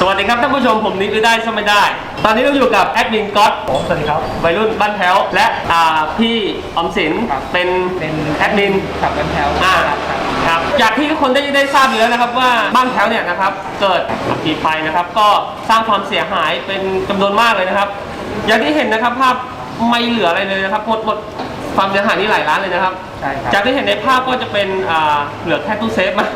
สวัสดีครับท่านผู้ชมผมนิดหรือได้สมัยได้ ตอนนี้เราอยู่กับแอดมินก๊อตผมสวัสดีครับ วัยรุ่นบ้านแถวและอ่าพี่ออมสินครับ เป็นเป็นแอดมิน ขับกันแถวอ่า ครับจากที่ทุกคนได้ได้ทราบอยู่แล้วนะครับว่าบ้านแถวเนี่ยนะครับเกิดอัคคีไฟนะครับ ก็สร้างความเสียหายเป็นจำนวนมากเลยนะครับ อย่างที่เห็นนะครับภาพไม่เหลืออะไรเลยนะครับหมดหมดความเสียหายนี่หลายล้านเลยนะครับ ใช่ครับ จากที่เห็นในภาพก็จะเป็นอ่าเหลือแค่ตู้เซฟนะ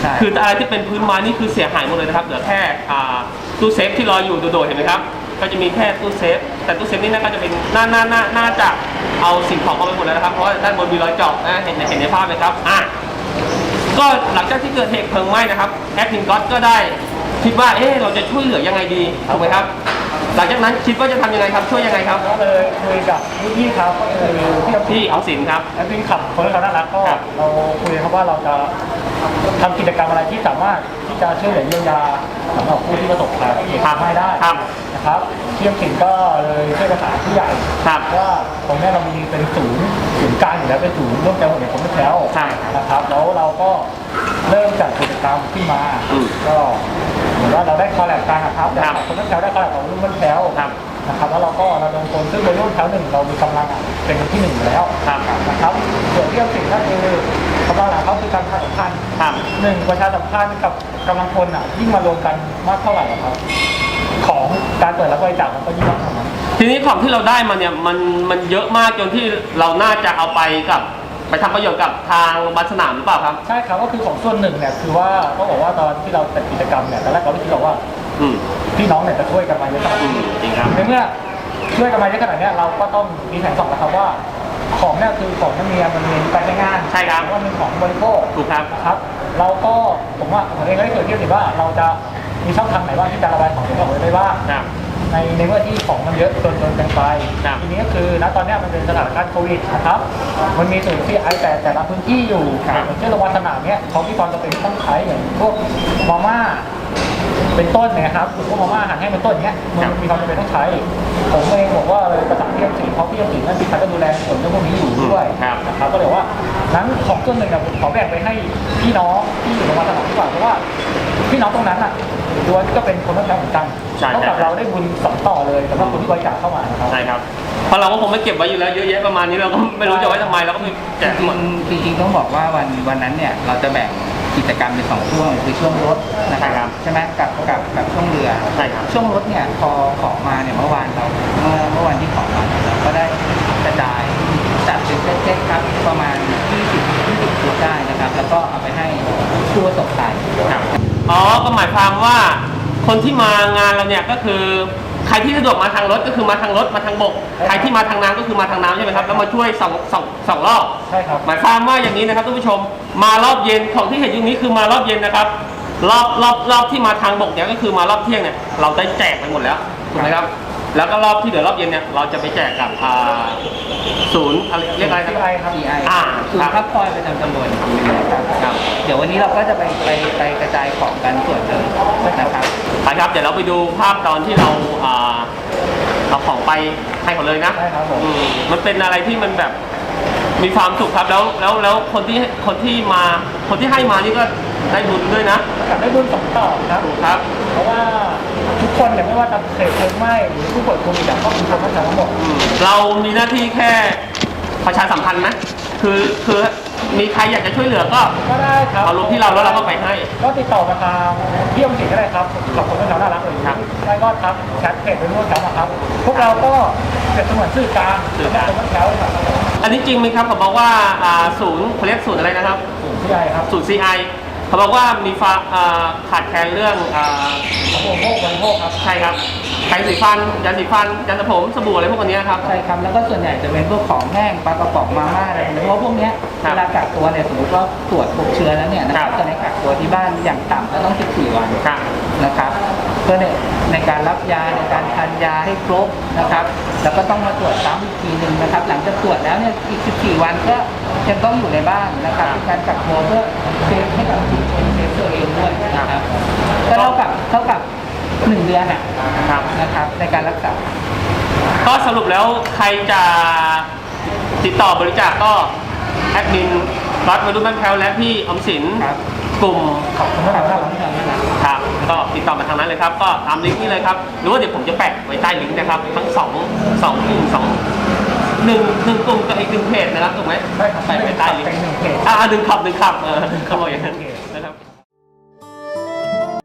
ใช่ คืออะไรที่เป็นพื้นไม้นี่คือเสียหายหมดเลยนะครับเหลือแค่อ่าตู้เซฟที่รอยอยู่โดดๆเห็นไหมครับ ก็จะมีแค่ตู้เซฟ แต่ตู้เซฟนี่น่าจะเป็นน่าน่าน่าน่าจะเอาสิ่งของเข้าไปหมดแล้วนะครับเพราะว่าด้านบนมีรอยเจาะนะเห็นเห็นในภาพไหมครับอะก็หลังจากที่เกิดเหตุเพลิงไหม้นะครับแอดมินก๊อตก็ได้คิดว่าเอ๊ะเราจะช่วยเหลือยังไงดีถูกไหมครับ หลังจากนั้นคิดว่าจะทำยังไงครับ ช่วยยังไงครับ ก็เลยคุยกับพี่ๆครับก็คือพี่กับพี่เอาสินครับ แอดมินขับคนเขาน่ารักก็ครับ เราคุยกันครับว่าเราจะทำกิจกรรมอะไรที่สามารถ ที่จะช่วยเหลือเยียวยาสำหรับผู้ที่ประสบภัยเหตุเพลิงไหม้ได้ครับ นะครับเทียมสินก็เลยช่วยประสานผู้ใหญ่ครับว่าตรงเนี้ยเรามีเป็นศูนย์ศูนย์กลางอยู่แล้วเป็นศูนย์ร่วมใจหัวเด็กผมไม่แถวใช่นะครับแล้วเราก็เริ่มจัดกิจกรรมขึ้นมาอืมก็เหมือนว่าเราได้คอลแลบกันนะครับครับคนทั้งแถวได้คอลแลบกับรุ่นบนแถวครับนะครับ แล้วเราก็ระดมคนซึ่งในรุ่นแถวหนึ่งเรามีกำลังอะเป็นที่หนึ่งอยู่แล้วครับนะครับส่วนที่สิ่งก็คือกำลังหลักเขาคือการประชาสัมพันธ์ครับหนึ่งประชาสัมพันธ์กับกำลังคนอะยิ่งมารวมกันมากเท่าไหร่อะครับ ของการเปิดรับบริจาคมันก็ยิ่งมากเท่านั้นทีนี้ของที่เราได้มาเนี่ยมันมันเยอะมากจนที่เราน่าจะเอาไปกับไปทำประโยชน์กับทางบัสนามหรือเปล่าครับใช่ครับก็คือของส่วนหนึ่งเนี่ยคือว่าต้องบอกว่าตอนที่เราจัดกิจกรรมเนี่ยตอนแรกเราไม่คิดหรอกว่าอืมพี่น้องเนี่ยจะช่วยกันมาเยอะขนาดอืนี้มจริงครับในเมื่อ ช่วยกันมาเยอะขนาดเนี้ยเราก็ต้องมีแผนสองนะครับว่าของเนี่ยคือของที่มีมันมีไปในงานใช่ครับ ว่าเป็นของบริโภคถูกครับ นะครับเราก็ผมว่าผมเองก็ได้เคยเทียบถึงว่าเราจะมีช่องทางไหนบ้างที่จะระบายของที่เราได้บ้าง ครับ ในในเมื่อที่ของมันเยอะจนจนเกินไปครับทีนี้ก็คือณตอนเนี้ยมันเป็นสถานการณ์โควิดนะครับ มันมีสื่อที่ไอแต่แต่ละพื้นที่อยู่ครับ อย่างเช่นโรงพยาบาลสนามเนี้ยเขามีความจำเป็นที่ต้องใช้อย่างพวกมาม่า เป็นต้นเนี่ยครับพวกมาม่าอาหารแห้งเป็นต้นเนี้ยมันมีความจำเป็นต้องใช้ ผมเองบอกว่าเลยประสานพี่ยมศรีเพราะพี่ยมศรีนั่นที่เขาจะดูแลส่วนเรื่องพวกนี้อยู่ด้วยครับนะครับก็เลยว่านั้นของส่วนหนึ่งเนี่ยผมขอแบ่งไปให้พี่น้องที่อยู่โรงพยาบาลสนามดีกว่าเพราะว่าพี่น้องตรงนั้นอะล้วนก็เป็นคนรับใช้เหมือนกันใช่เท่ากับใช่เราได้บุญสองต่อเลยสำหรับคนที่บริจาคเข้ามานะครับใช่ครับเพราะเราก็คงไม่เก็บไว้อยู่แล้วเยอะแยะประมาณนี้เราก็ไม่รู้จะไว้ทำไมเราก็มีแจกหมดจริงๆจริงๆต้องบอกว่าวันวันนั้นเนี่ยเราจะแบ่ง กิจกรรมเป็นสองช่วงคือช่วงรถนะคใช่ครัรับบใช่ไหมกับกับกับช่วงเรือใช่ครับช่วงรถเนี่ยพอของมาเนี่ยเมื่อวานเราเมื่อเมื่อวันที่ของมาเนี่ยเราก็ได้กระจายจัดเป็นเซตๆครับประมาณ 20 20ชุดได้นะครับ แล้วก็เอาไปให้ผู้ประสบภัยครับอ๋อก็หมายความว่าคนที่มางานเราเนี่ยก็คือใครที่สะดวกมาทางรถก็คือมาทางรถมาทางบก ใครที่มาทางน้ำก็คือมาทางน้ำใช่ไหมครับ แล้วมาช่วยสองสองสองรอบ ใช่ครับ หมายความว่าอย่างนี้นะครับท่านผู้ชม มารอบเย็นของที่เห็นอยู่นี้คือมารอบเย็นนะครับ รอบรอบรอบที่มาทางบกเนี่ยก็คือมารอบเที่ยงเนี่ยเราได้แจกไปหมดแล้วถูกไหมครับ แล้วก็รอบที่เหลือรอบเย็นเนี่ยเราจะไปแจกกับอ่าศูนย์อะไรเรียกอะไรนะที่ไอครับ TI อ่าศูนย์พักคอยประจำตำบลนะครับครับ เดี๋ยววันนี้เราก็จะไปไปไปกระจายของกันส่วนหนึ่งนะครับไปครับเดี๋ยวเราไปดูภาพตอนที่เราอ่าเอาของไปให้เขาเลยนะ ใช่ครับผม อืมมันเป็นอะไรที่มันแบบ มีความสุขครับแล้วแล้วแล้วคนที่คนที่มาคนที่ให้มานี่ก็ได้บุญด้วยนะ กับได้บุญสองต่อครับถูกครับ เพราะว่าทุกคนเนี่ยไม่ว่าจะเสพเพลิงไหม้หรือผู้ป่วยโควิดอะก็มีความเข้าใจทั้งหมดอืมเรามีหน้าที่แค่ประชาสัมพันธ์นะ คือคือมีใครอยากจะช่วยเหลือก็ก็ได้ครับเอาลงที่เราแล้วเราก็ไปให้ ก็ติดต่อมาทางพี่ยมศรีก็ได้ครับขอบคุณที่เราน่ารักเลยครับได้ก็ครับแชทเพจเป็นร่วมกันนะครับพวกเราก็เปรียบเสมือนสื่อกลางสื่อกลางเป็นแถวครับอันนี้จริงไหมครับเขาบอกว่าอ่าศูนย์เขาเรียกศูนย์อะไรนะครับศูนย์ที่ไอครับศูนย์ CI เขาบอกว่ามีฟ้าอ่าขาดแคลนเรื่องอ่าของบริโภ คบริโภคครับ ใช่ครับแปรงสีฟันยาสีฟันยาสระผมสบู่อะไรพวกนี้ครับ ใช่ครับแล้วก็ส่วนใหญ่จะเป็นพวกของแห้งปลากระป๋องมาม่าอะไรพวกนี้เพราะพวกเนี้ยครับเวลากักตัวเนี่ยสมมติว่าตรวจพบเชื้อแล้วเนี่ยนะคครัรับบจะในกักตัวที่บ้านอย่างต่ำก็ต้อง 14 วันครับ นะครับเพื่อในในการรับยาในการทานยาให้ครบนะครับ แล้วก็ต้องมาตรวจซ้ำอีกทีหนึ่งนะครับ หลังจากตรวจแล้วเนี่ยอีก 14 วันก็ยังต้องอยู่ในบ้านนะครับเป็นการกักตัวเพื่อเซฟให้กับชุมชนเซฟตัวเองด้วยนะครับก็เท่ากับเท่ากับ หนึ่งเดือนอะครับ นะครับในการรักษา ก็สรุปแล้วใครจะติดต่อบริจาคก็แอดมินรัฐมนุษย์บ้านแพ้วและพี่อมสินครับกลุ่มขอบคุณมากขอบครับคุณที่ทำให้เราครับก็ติดต่อมาทางนั้นนั้นเลยครับ ก็ตามลิงก์นี้เลยครับ หรือว่าเดี๋ยวผมจะแปะไว้ใต้ลิงก์นะครับ ทั้งสองสองกลุ่มสองหนึ่งหนึ่งกลุ่มกับอีกหนึ่งเพจนะครับถูกไหมใช่ครับแปะไว้ใต้ลิงก์เป็นหนึ่งเพจอ่าหนึ่งขับหนึ่งขับเออเขาบอกอย่างนั้นเพจ